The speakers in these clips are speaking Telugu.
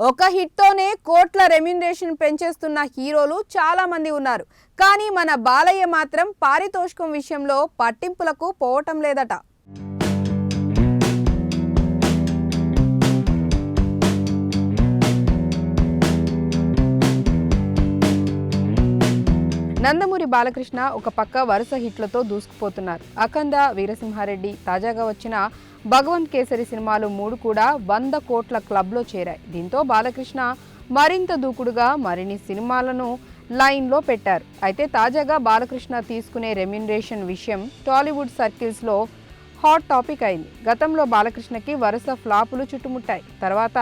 ఒక హిట్తోనే కోట్ల రెమ్యునరేషన్ పెంచేస్తున్న హీరోలు చాలా మంది ఉన్నారు. కానీ మన బాలయ్య మాత్రం పారితోషికం విషయంలో పట్టింపులకు పోవటం లేదట. నందమూరి బాలకృష్ణ ఒక పక్క వరుస హిట్లతో దూసుకుపోతున్నారు. అఖంద వీరసింహారెడ్డి తాజాగా వచ్చిన భగవంత్ కేసరి సినిమాలు మూడు కూడా వంద కోట్ల క్లబ్లో చేరాయి. దీంతో బాలకృష్ణ మరింత దూకుడుగా మరిన్ని సినిమాలను లైన్లో పెట్టారు. అయితే తాజాగా బాలకృష్ణ తీసుకునే రెమ్యునరేషన్ విషయం టాలీవుడ్ సర్కిల్స్లో హాట్ టాపిక్ అయింది. గతంలో బాలకృష్ణకి వరుస ఫ్లాపులు చుట్టుముట్టాయి. తర్వాత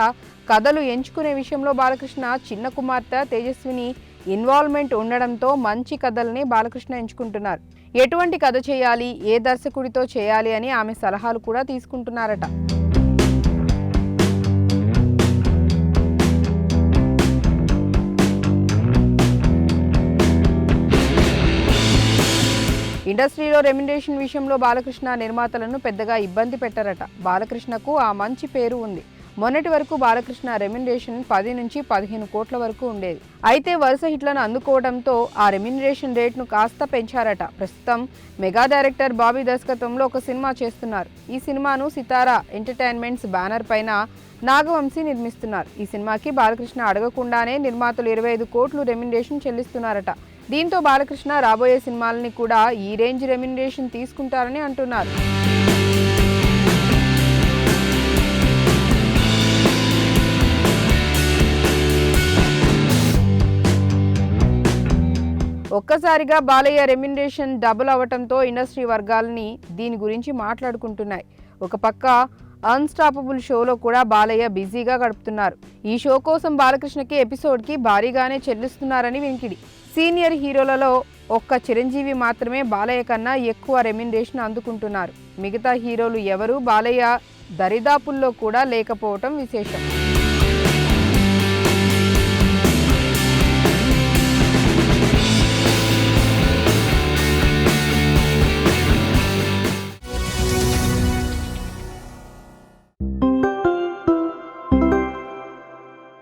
కథలు ఎంచుకునే విషయంలో బాలకృష్ణ చిన్న కుమార్తె తేజస్విని ఇన్వాల్వ్మెంట్ ఉండడంతో మంచి కథల్ని బాలకృష్ణ ఎంచుకుంటున్నారు. ఎటువంటి కథ చేయాలి ఏ దర్శకుడితో చేయాలి అని ఆమె సలహాలు కూడా తీసుకుంటున్నారట. ఇండస్ట్రీలో రెమ్యునరేషన్ విషయంలో బాలకృష్ణ నిర్మాతలను పెద్దగా ఇబ్బంది పెట్టరట. బాలకృష్ణకు ఆ మంచి పేరు ఉంది. మొన్నటి వరకు బాలకృష్ణ రెమ్యునరేషన్ పది నుంచి పదిహేను కోట్ల వరకు ఉండేది. అయితే వరుస హిట్లను అందుకోవడంతో ఆ రెమ్యునరేషన్ రేట్ను కాస్త పెంచారట. ప్రస్తుతం మెగా డైరెక్టర్ బాబీ దర్శకత్వంలో ఒక సినిమా చేస్తున్నారు. ఈ సినిమాను సితారా ఎంటర్టైన్మెంట్స్ బ్యానర్ పైన నాగవంశీ నిర్మిస్తున్నారు. ఈ సినిమాకి బాలకృష్ణ అడగకుండానే నిర్మాతలు ఇరవై ఐదు కోట్లు రెమ్యునరేషన్ చెల్లిస్తున్నారట. దీంతో బాలకృష్ణ రాబోయే సినిమాలని కూడా ఈ రేంజ్ రెమ్యునరేషన్ తీసుకుంటారని అంటున్నారు. ఒక్కసారిగా బాలయ్య రెమ్యునరేషన్ డబుల్ అవ్వటంతో ఇండస్ట్రీ వర్గాలని దీని గురించి మాట్లాడుకుంటున్నాయి. ఒక పక్క అన్స్టాపబుల్ షోలో కూడా బాలయ్య బిజీగా గడుపుతున్నారు. ఈ షో కోసం బాలకృష్ణకి ఎపిసోడ్కి భారీగానే చెల్లిస్తున్నారని వినికిడి సీనియర్ హీరోలలో ఒక్క చిరంజీవి మాత్రమే బాలయ్య కన్నా ఎక్కువ రెమ్యునరేషన్ అందుకుంటున్నారు. మిగతా హీరోలు ఎవరూ? బాలయ్య దరిదాపుల్లో కూడా లేకపోవటం విశేషం.